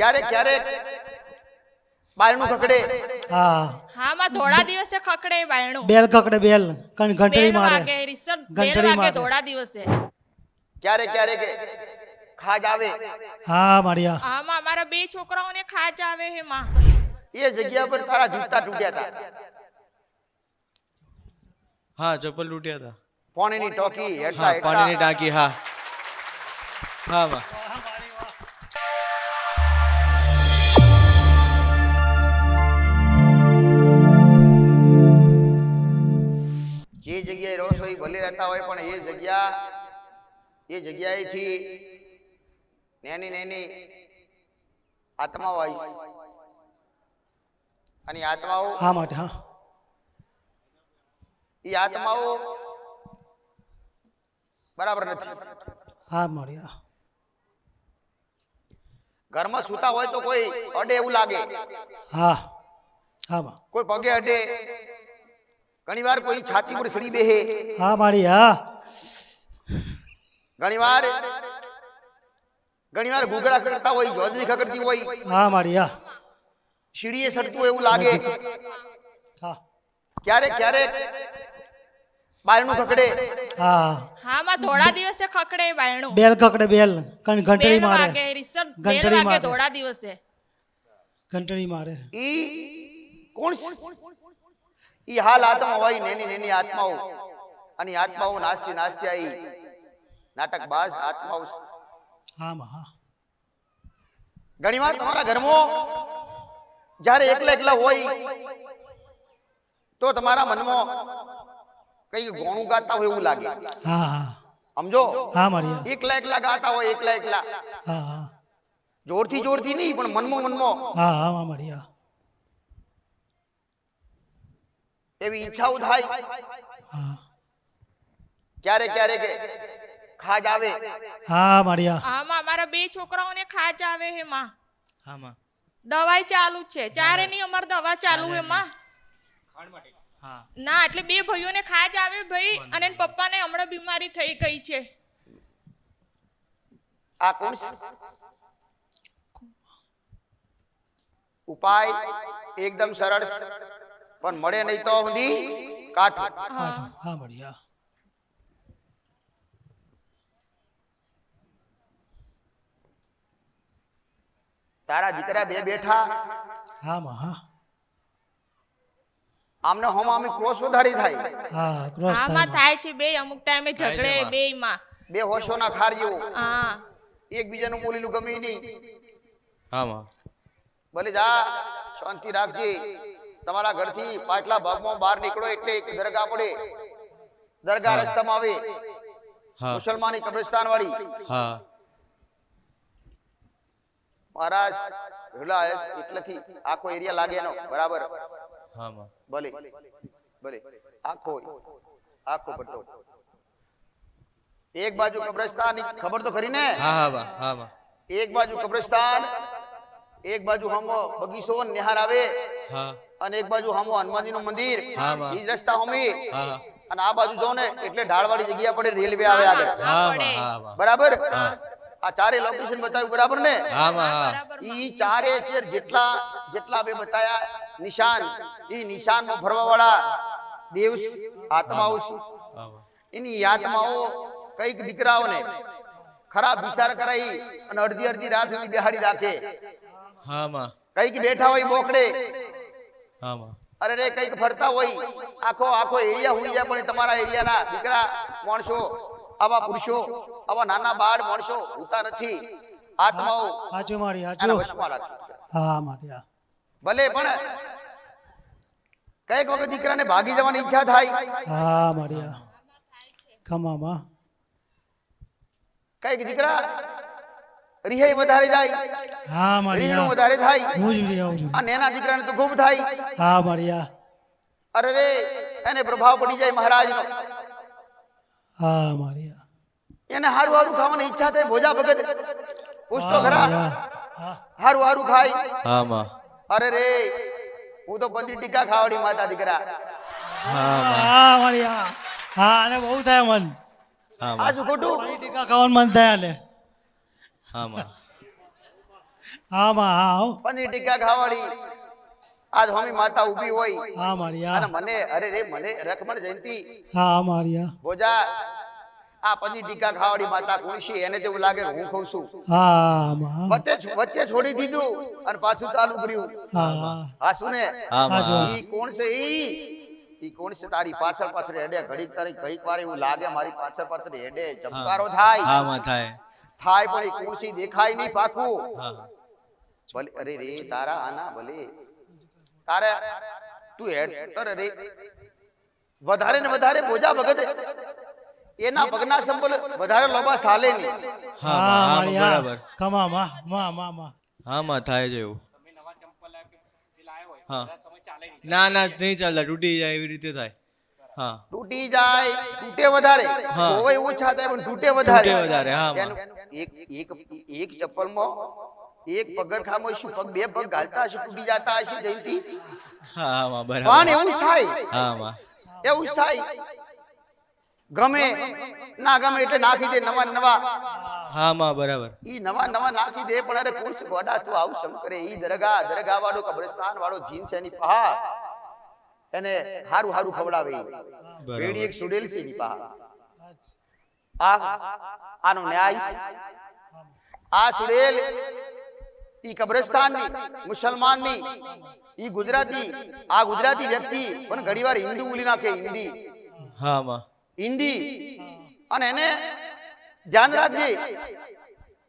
ક્યારેક ક્યારેક બાયણું ખકડે હા. હા માં થોડા દિવસે ખકડે બાયણું. બેલ ખકડે બેલ. કણ ઘંટડી મારે. ઘંટડી મારે. ધોળા દિવસે. ક્યારેક ક્યારેક ખાજ આવે. હા મારિયા. હા માં અમારા બે છોકરાઓને ખાજ આવે હે માં. એ જગ્યા પર તારા જૂતા તૂટ્યા હતા હા ચપ્પલ તૂટ્યા હતા પાણીની ટોકી હા પાણીની ટાંકી હા. હા માં. છો ભલે રહેતા હોય પણ એ જગ્યા એ જગ્યાએથી નેની નેની આત્માઓ આવી અને આત્માઓ હા માટે હા. એ આત્માઓ બરાબર નથી. હા મળ્યા ઘરમાં સૂતા હોય તો કોઈ અડે એવું લાગે. હા હા કોઈ પગે અડે. ઘણી વાર કોઈ છાતી પર સડી બેહે. હા મારિયા ઘણી વાર ઘણી વાર ઘૂઘરા કરતા હોય જોજની ખકડતી હોય. હા મારિયા સીડીએ સડતું એવું લાગે. હા. ક્યારેક ક્યારેક બાયણું ખકડે હા. હા માં ધોળા દિવસે ખકડે બાયણું. બેલ ખકડે બેલ. કણ ઘંટડી મારે. ઘંટડી મારે. થોડા દિવસે. ઘંટડી મારે. ઈ કોણ ઈ હાલ આત્મા હોય નેની નેની આત્માઓ. અને આત્માઓ નાસ્તી નાસ્તી આઈ. નાટકબાજ આત્માઓ. હા માં હા. ઘણી વાર તમારા ઘરમાં જ્યારે એકલા એકલા હોય તો તમારા મનમાં કઈ ગોણું ગાતા હોય એવું લાગે. હા હા. સમજો? હા મારિયા એકલા એકલા ગાતા હોય એકલા એકલા. હા હા. જોરથી જોરથી નહીં પણ મનમાં મનમાં. હા હા મારિયા એવી ઈચ્છાઓ થાય ક્યારે ક્યારે કે ખાજ આવે. હા મારિયા. હા માં મારા બે છોકરાઓને ખાજ આવે હે માં. હા માં. દવાઈ ચાલુ છે. ચારે ની અમાર દવા ચાલુ હે માં. હા. ના એટલે બે ભાઈઓને ખાજ આવે ભાઈ અને પપ્પાને હમણાં બીમારી થઈ ગઈ છે. આ કોણ ઉપાય એકદમ સરળ છે. પણ મળે નહીં તો સુધી કાઠું હા મળ્યા તારા દીકરા બે બેઠા. હા માં હા. આમને હોમ આમે ક્રોસ વધારી થાય. હા ક્રોસ થાય આમાં થાય છે બે અમુક ટાઈમે છે ઝઘડે બે માં. બે હોશોના ખાર જેવો. હા. એકબીજાનું બોલેલું ગમે નહીં. હા માં. ભલે જા શાંતિ રાખજે. તમારા ઘરથી પાટલા ભાગમાં બહાર નીકળો એટલે એક દરગાહ પડે. દરગાહ રસ્તામાં આવે. મુસલમાની કબ્રસ્તાન વાળી હા. મહારાજ રિલાયન્સ એટલેથી આખો એરિયા લાગે એનો. બરાબર? ભલે. ભલે. આખો આખો પટ્ટો. એક બાજુ કબ્રસ્તાન ખબર તો ખરી ને? હા હા એક બાજુ કબ્રસ્તાન એક બાજુ હમો બગીચો નિહાર આવે. અને એક બાજુ હમો હનુમાનજી નું મંદિર એ રસ્તા હમી અને આ બાજુ જો ને એટલે ઢાળવાળી જગ્યા પડે રેલવે આવે આગળ. હા પડે. માં હા માં બરાબર? આ ચારે લોકેશન બતાવ્યું બરાબર ને? હા માં હા. બરાબરમાં. ઈ ચારે ચેર જેટલા જેટલા બે બતાયા નિશાન ઈ નિશાનમાં ફરવા વાળા દેવ આત્માઓ છે. હા માં એની આત્માઓ કંઈક દીકરાઓને ખરાબ વિચાર કરાઈ અને અડધી અડધી રાત સુધી બેહાડી રાખે. કંઈક બેઠા હોય બોકડે માં અરે રે કંઈક ફરતા હોય. આખો આખો એરિયા હોઈ જાય પણ તમારા એરિયાના દીકરા માણસો આવા પુરુષો આવા નાના બાળ માણસો હોતા નથી. આત્માઓ હાજો મારી હાજો. હા મારિયા ભલે પણ કંઈક વખત દીકરાને ભાગી જવાની ઈચ્છા થાય. હા મારિયા ખમામાં કંઈક દીકરા રિહાઈ વધારે જાય. હા રીહણું મારિયા વધારે થાય. હું જ લઈ છું. અને એના દીકરાને તો ખૂબ થાય. હા મારિયા અરે રે એને પ્રભાવ પડી જાય મહારાજનો. હા મારિયા એને હારું હારું ખાવાની ઈચ્છા થાય ભોજા ભગત. પૂછતો ખરા. હા હારું હારું ખાય. હા માં. અરે રે હું તો પંદરી ટીકા ખાવાડી માતા દીકરા. હા હા મારિયા હા અને બહુ થાય મન. હા આ શું ખોટું? ટીકા ખાવાનું મન થાય અને હા માં હા માં હા. હો. પનીર ટીકા ખાવાડી. આજ હોમી માતા ઊભી હોય. હા મારી અને મને અરે રે મને રખમણ જયંતી. હા મારી ભોજા આ પનીર ટીકા ખાવાડી માતા કોણ છે એને તેવું લાગે હું ખાઉં છું. હા વચ્ચે વચ્ચે છોડી દીધું અને પાછું ચાલુ કર્યું. હા હા. હા હા હા, જો. માં ઈ કોણ છે ઈ? ઈ કોણ છે તારી પાછળ પાછળ હેડે? ઘડીક તારી ઘડીક વાર એવું લાગે મારી પાછળ પાછળ હેડે. ચમકારો થાય. હા માં થાય. થાય પણ એ કોણ દેખાય નહીં પાછું. ભલે અરે રે તારા આના ભલે. તારે તું હેડ અરે રે. વધારે ને વધારે બોજા ભગત એના પગના સંબલ વધારે લોબા સાલે નહીં. હા બરાબર. કમા મા મા મા મા. હા માં થાય છે એવું. હા. ના ના નહીં ચાલતા તૂટી જાય એવી રીતે થાય. હા. તૂટી જાય તૂટે વધારે. હા. હોય ઓછા થાય પણ તૂટે વધારે. વધારે, હા, એક એક એક ચપ્પલમાં એક પગરખામાં શું પગ બે પગ ગાલતા હશે તૂટી જતા હશે જયંતિ? હા હા બરાબર. પણ એવું જ થાય. હા માં એવું જ થાય. ગમે ના ગમે એટલે નાખી દે નવા નવા. હા માં બરાબર. ઈ નવા નવા નાખી દે પણ અરે કોણ ગોડા તું આવું શમ કરે ઈ દરગાહ દરગાહ વાળો કબ્રસ્તાન વાળો જીન છે એની પહા. એને હારું હારું ખવડાવે ઈ. એક સુડેલ છે એની પહા. આ આનો ન્યાય. આ સુડેલ ઈ કબ્રસ્તાનની મુસલમાનની ઈ ગુજરાતી આ ગુજરાતી વ્યક્તિ પણ ઘણીવાર હિન્દુ બોલી નાખે હિન્દી. હા માં. હિન્દી. અને એને ધ્યાન રાખજે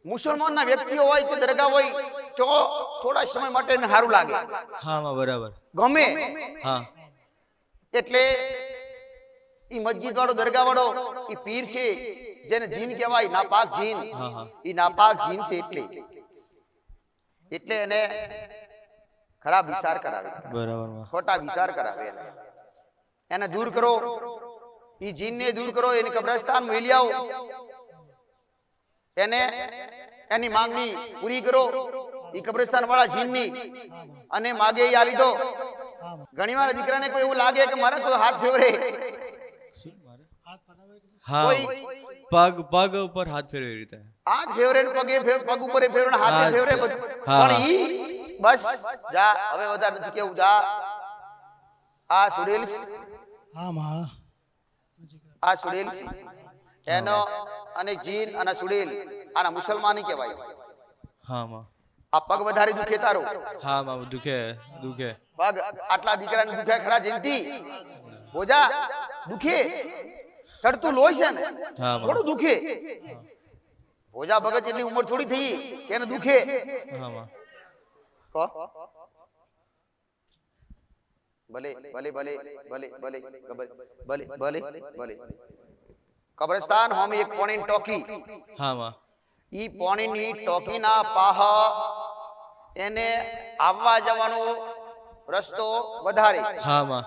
મુસલમાનના વ્યક્તિઓ હોય કે દરગાહ હોય તો થોડા સમય માટે એને સારું લાગે. હા માં બરાબર. ગમે. હા. એટલે ઈ મસ્જિદ વાળો દરગાહ વાળો ઈ પીર છે જેને જીન કહેવાય નાપાક જીન. એ નાપાક જીન છે એટલે. એટલે એને ખરાબ વિચાર કરાવે. બરાબર ખોટા વિચાર કરાવે એને. એને દૂર કરો. ઈ જીનને દૂર કરો એને કબ્રસ્તાન મેલી આવો. એને એની માંગણી પૂરી કરો. એ કબ્રસ્તાન વાળા જીનની. અને માગે ઈ આ દો. ઘણી વાર દીકરાને કોઈ એવું લાગે કે મારે કોઈ હાથ ફેવરે. હા. પગ પગ ઉપર હાથ ફેરવે રીતે. હાથ ફેવરે પગે પગ ઉપર ફેવરે હાથ ફેવરે. બધું. પણ ઈ બસ જા હવે વધારે નથી કેવું જા. આ સુરેલ હા માં. આ સુરેલ એનો અને જીન અને સુરેલ આના મુસલમાની કહેવાય. હા માં. આ પગ વધારે દુખે તારો? હા માં દુખે દુખે. પગ આટલા દીકરાને દુખે ખરા જીનતી બોજા દુખે? ચડતું લોહી છે ને થોડું દુખે. ભોજા ભગત એટલી ઉંમર થોડી થઈ કે એને દુખે. ભલે ભલે ભલે ભલે ભલે ભલે ભલે ભલે. કબ્રસ્તાન હોમ એક પોણીન ટોકી. હા માં ઈ પોણીની ટોકીના પાહ એને આવવા જવાનો રસ્તો વધારે. હા માં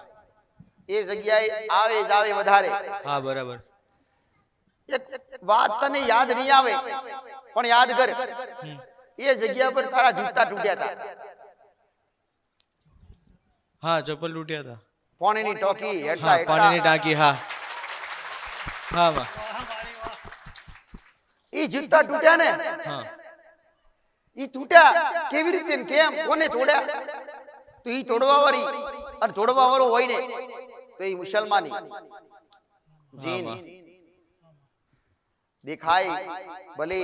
એ જગ્યાએ આવે જ આવે વધારે. હા બરાબર. એક વાત તને યાદ નહીં આવે પણ યાદ કર. એ જગ્યા પર તારા જૂતા તૂટ્યા હતા હા ચપ્પલ તૂટ્યા હતા પાણીની ટોકી હા પાણીની ટાંકી હા. હા વાહ. એ જૂતા તૂટ્યા ને? હા. ઈ તૂટ્યા કેવી રીતે કેમ? કોને તોડ્યા? તો ઈ તોડવા વાળી અને તોડવા વાળો હોય ને. તો મુસલમાની. જીન. દેખાય ભલે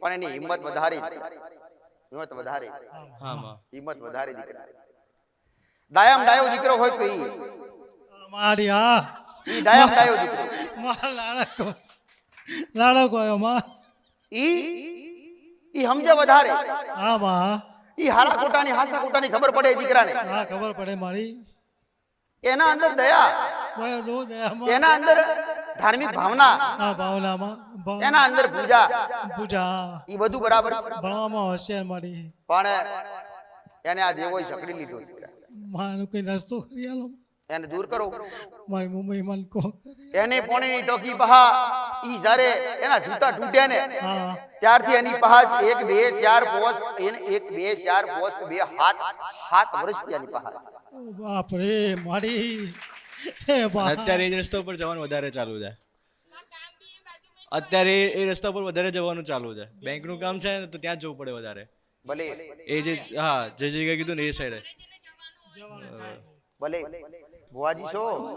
પણ એની હિંમત વધારે હિંમત વધારે. હા માં હિંમત વધારે દીકરા ડાયમ ડાયો દીકરો હોય તો ઈ. મારી હા. ઈ ડાયમ ડાયો દીકરો. માં લાડકો. લાડકો આવ્યો માં. ઈ? ઈ સમજે વધારે? હા માં. ઈ હારા કોટાની હાસા કોટાની ખબર પડે દીકરાને. હા ખબર પડે મારી. એના અંદર દયા. એના અંદર ધાર્મિક ભાવના. હા ભાવનામાં. એના અંદર પૂજા. પૂજા. એ બધું બરાબર ભણવામાં હોશિયાર મારી. પણ એને આ દેવો જકડી લીધો. મારું કઈ રસ્તો કરી આલો? એને દૂર કરો. મારી મુંબઈ મને કો એને પોણીની ટોકી પહા ઈ જારે એના જૂતા તૂટ્યા ને ત્યારથી એની પહાસ એક બે ચાર પોસ એને એક બે ચાર પોસ બે હાથ હાથ વર્ષ એની પહાસ બાપ રે મારી. હે બા. અત્યારે એ જ રસ્તા ઉપર જવાનું વધારે ચાલુ છે. અત્યારે એ- એ રસ્તા પર વધારે જવાનું ચાલુ છે. બેંકનું કામ છે ને તો ત્યાં જ જવું પડે વધારે. ભલે. એ જે હા જે જગ્યાએ કીધું ને એ સાઈડે ભલે. ભુવાજી છો?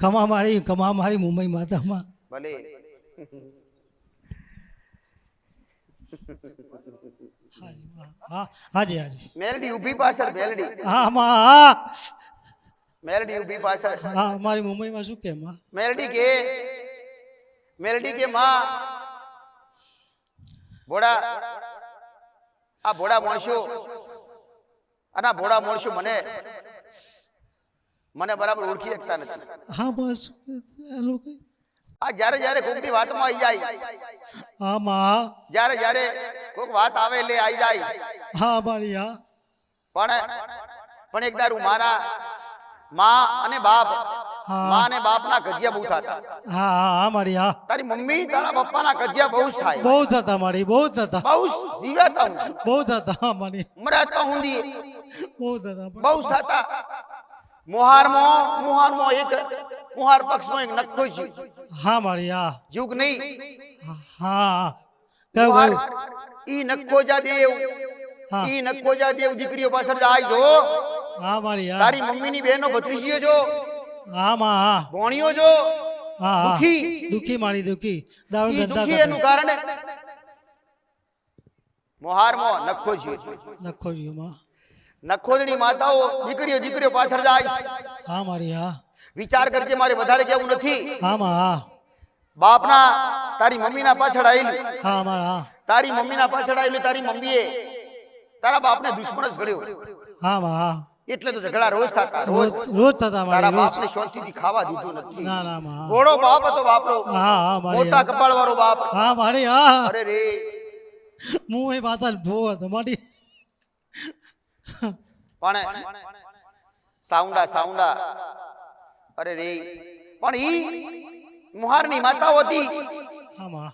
કમા મારી કમા મારી મુંબઈ માતામાં. ભલે. હા હાજી હાજી. મેલડી ઊભી પાછળ મેલડી. હા માં મેલડી ઊભી પાછળ. હા અમારી મુંબઈમાં શું કે માં? મેલડી કે મેલડી કે માં? ભોળા આ ભોળા માણસો. અને આ ભોળા મને મને બરાબર ઓળખી શકતા નથી. હા બસ લોકો આ જ્યારે જ્યારે કોકની વાતમાં આવી જાય. હા માં. જ્યારે જ્યારે કોક વાત આવે એટલે આવી જાય. હા હા. પણ પણ એક દારૂ મારા માં અને બાપમાં અને બાપના ગજિયા બહુ થતા હા હા હા મારી હા. તારી મમ્મી તારા પપ્પાના ગજિયા બહુ થાય. બહુ થતા મારી બહુ થતા બહુ જ હું. બહુ થતા હા મારી. ઉમરા તો હુંદી બહુ થતા બહુ થતા. મોહારમાં મોહારમાં એક મોહાર પક્ષમાં એક નખો છે. હા મારી હા. જુગ નહીં. હા કયો મોહાર ઈ નખો જા દેવ. ઈ નખો જા દેવ દીકરીઓ પાછળ જાય જો. હા મારી હા. તારી મમ્મીની બહેનો ભત્રીજીઓ જો. હા માં હા. ભોણીઓ જો. હા હા. દુખી. દુખી મારી દુખી. દારૂ ધંધા દુખી એનું કારણ. મોહારમાં નખો જીઓ નખો જીઓ માં. નખોદની માતાઓ દીકરીઓ દીકરીઓ પાછળ જાય હા મારી હા. વિચાર કરજે મારે વધારે કેવું નથી. હા બાપના તારી મમ્મીના પાછળ આવેલી હા મારા તારી મમ્મીના પાછળ આવેલી તારી મમ્મીએ તારા બાપને દુશ્મન જ ગળ્યો હા હા. એટલે તો ઝઘડા રોજ થતા રોજ. રોજ થતા મારા બાપને શાંતિથી ખાવા દીધું નથી. ના ના માં હા. ઘોડો બાપ હતો બાપરો હા હા મારી મોટા કપાળ વાળો બાપ. હા મારી હા. અરે રે. હું એ પાછા ભૂ હતો મારી. પણ સાઉન્ડા સાઉન્ડા અરે રે પણ ઈ મુહારની માતાઓ હતી.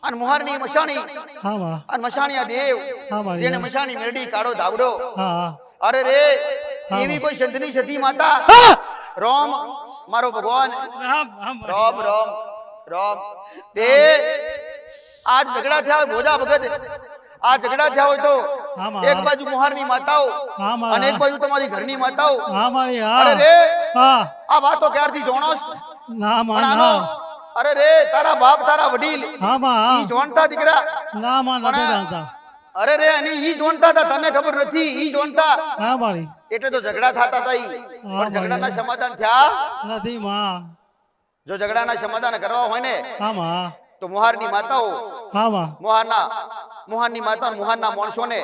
અને મુહારની મશાણી. અને મશાણીયા દેવ જેને મશાણી મેરડી કાળો ધાવડો અરે રે એવી કોઈ સંતની સતી માતા? રોમ મારો ભગવાન. રોમ રોમ રોમ. તે આજ ઝઘડા થયા ભોજા ભગત. આ ઝઘડા થયા હોય તો એક બાજુ મુહારની માતાઓ અને એક બાજુ તમારી ઘરની માતાઓ. હા મારી હા. રે હા. આ વાતો ક્યારથી જોણોસ ના માં ના. અરે રે તારા બાપ તારા વડીલ હા માં ઈ જોણતા દીકરા? ના માં નથી જાણતા. અરે રે અને ઈ જોણતા હતા તને ખબર નથી ઈ જોણતા. હા મારી. એટલે તો ઝઘડા થતા હતા ઈ. પણ ઝઘડાના. સમાધાન થયા? નથી માં. જો ઝઘડાના સમાધાન કરવા હોય ને હા માં. તો મુહારની માતાઓ હા માં. મુહારના મુહારની માતા મુહારના માણસોને.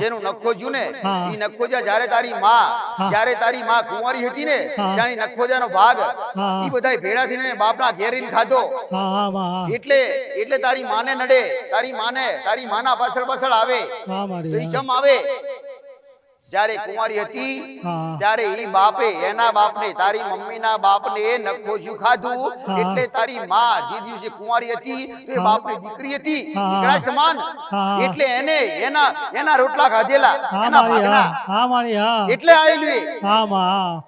જેનું નખોજ્યું ને એ નખોજા જ્યારે તારી માં. જ્યારે તારી માં કુંવારી હતી ને. ત્યારે નખોજાનો ભાગ એ બધા બધાય ભેળા થઈને બાપના ઘેરીને ખાધો. એટલે એટલે તારી માને નડે તારી માને તારી માના પાછળ પાછળ આવે. હા તો ચમ આવે. જ્યારે કુંવારી હતી ત્યારે એ બાપે એના બાપને તારી મમ્મીના બાપને નખોજ્યું ખાધું. એટલે તારી માં જે દિવસે કુંવારી હતી તો એ. બાપની દીકરી હતી દીકરા સમાન. એટલે એને એના એના રોટલા ખાધેલા એના ભાગના. એટલે આવેલું. હા માં